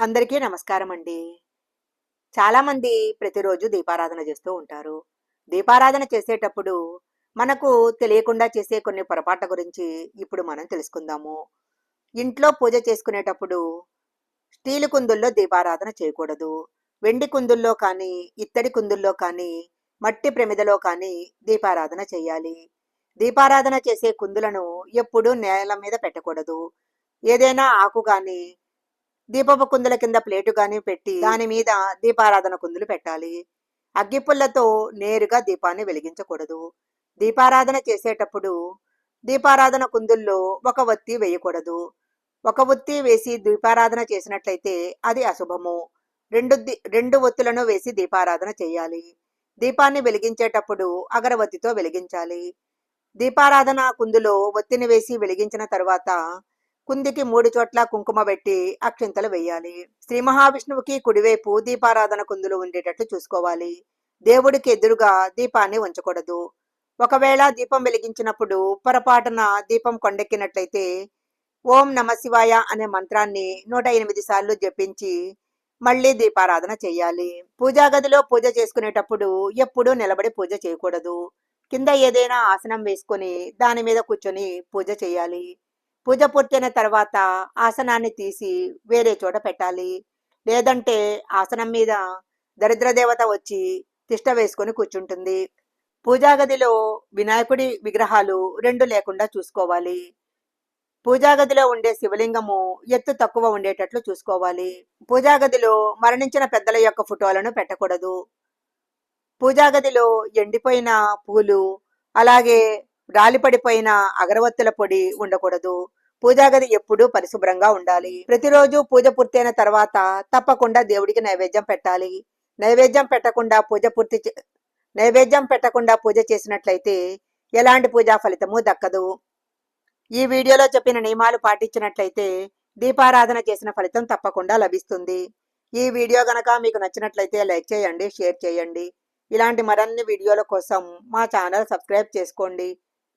అందరికీ నమస్కారం అండి చాలామంది ప్రతిరోజు దీపారాధన చేస్తూ ఉంటారు. దీపారాధన చేసేటప్పుడు మనకు తెలియకుండా చేసే కొన్ని పొరపాట్ల గురించి ఇప్పుడు మనం తెలుసుకుందాము. ఇంట్లో పూజ చేసుకునేటప్పుడు స్టీలు కుందుల్లో దీపారాధన చేయకూడదు. వెండి కుందుల్లో కానీ ఇత్తడి కుందుల్లో కానీ మట్టి ప్రమిదలో కానీ దీపారాధన చేయాలి. దీపారాధన చేసే కుందులను ఎప్పుడూ నేల మీద పెట్టకూడదు. ఏదైనా ఆకు కానీ దీపపు కుందుల కింద ప్లేటు గాని పెట్టి దాని మీద దీపారాధన కుందులు పెట్టాలి. అగ్గిపుల్లతో నేరుగా దీపాన్ని వెలిగించకూడదు. దీపారాధన చేసేటప్పుడు దీపారాధన కుందుల్లో ఒక ఒత్తి వేయకూడదు. ఒక ఒత్తి వేసి దీపారాధన చేసినట్లయితే అది అశుభము. రెండు రెండు ఒత్తులను వేసి దీపారాధన చేయాలి. దీపాన్ని వెలిగించేటప్పుడు అగరవత్తితో వెలిగించాలి. దీపారాధన కుందులో ఒత్తిని వేసి వెలిగించిన తరువాత కుందికి మూడు చోట్ల కుంకుమ పెట్టి అక్షింతలు వేయాలి. శ్రీ మహావిష్ణువుకి కుడివైపు దీపారాధన కుందులు ఉండేటట్లు చూసుకోవాలి. దేవుడికి ఎదురుగా దీపాన్ని ఉంచకూడదు. ఒకవేళ దీపం వెలిగించినప్పుడు పొరపాటున దీపం కొండెక్కినట్లయితే ఓం నమ శివాయ అనే మంత్రాన్ని నూట ఎనిమిది సార్లు జపించి మళ్ళీ దీపారాధన చేయాలి. పూజా గదిలో పూజ చేసుకునేటప్పుడు ఎప్పుడూ నిలబడి పూజ చేయకూడదు. కింద ఏదైనా ఆసనం వేసుకొని దాని మీద కూర్చొని పూజ చేయాలి. పూజ పూర్తయిన తర్వాత ఆసనాన్ని తీసి వేరే చోట పెట్టాలి. లేదంటే ఆసనం మీద దరిద్ర దేవత వచ్చి తిష్ట వేసుకొని కూర్చుంటుంది. పూజా గదిలో వినాయకుడి విగ్రహాలు రెండు లేకుండా చూసుకోవాలి. పూజా గదిలో ఉండే శివలింగము ఎత్తు తక్కువ ఉండేటట్లు చూసుకోవాలి. పూజా గదిలో మరణించిన పెద్దల యొక్క ఫోటోలను పెట్టకూడదు. పూజా గదిలో ఎండిపోయిన పూలు అలాగే రాలిపడిపోయిన అగరవత్తుల పొడి ఉండకూడదు. పూజాగది ఎప్పుడూ పరిశుభ్రంగా ఉండాలి. ప్రతిరోజు పూజ పూర్తయిన తర్వాత తప్పకుండా దేవుడికి నైవేద్యం పెట్టాలి. నైవేద్యం పెట్టకుండా పూజ పూర్తి నైవేద్యం పెట్టకుండా పూజ చేసినట్లయితే ఎలాంటి పూజా ఫలితము దక్కదు. ఈ వీడియోలో చెప్పిన నియమాలు పాటించినట్లయితే దీపారాధన చేసిన ఫలితం తప్పకుండా లభిస్తుంది. ఈ వీడియో గనక మీకు నచ్చినట్లయితే లైక్ చేయండి షేర్ చేయండి. ఇలాంటి మరిన్ని వీడియోల కోసం మా ఛానల్ సబ్స్క్రైబ్ చేసుకోండి.